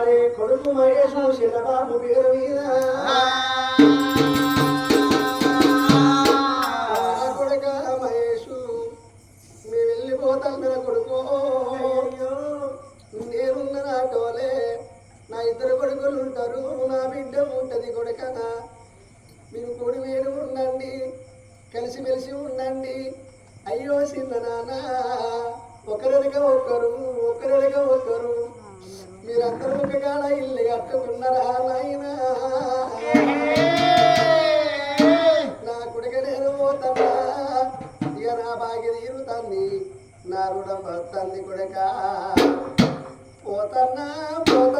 మరి కొడుకు మహేష్ చిన్నబాబు పేరు మీద. కొడుక మహేష్ మేము వెళ్ళిపోతాం నా కొడుకు. నేనున్న నాటోలే నా ఇద్దరు కొడుకులు ఉంటారు నా బిడ్డ ఉంటది కొడుక మీరు కూడి మీరు ఉండండి కలిసిమెలిసి ఉండండి. అయ్యో చిన్న నాన్న ఒకరిగా ఒకరు ఒకరిగా ఒకరు. మీరందరూ ఒక కాడ ఇల్లు కట్టుకున్నారా నాయనా నా కొడుక నేను పోతానా ఇక నా బాగి తీరుతాన్ని నా రుణం వస్తుంది కొడుక పోతన్నా పోతన్నా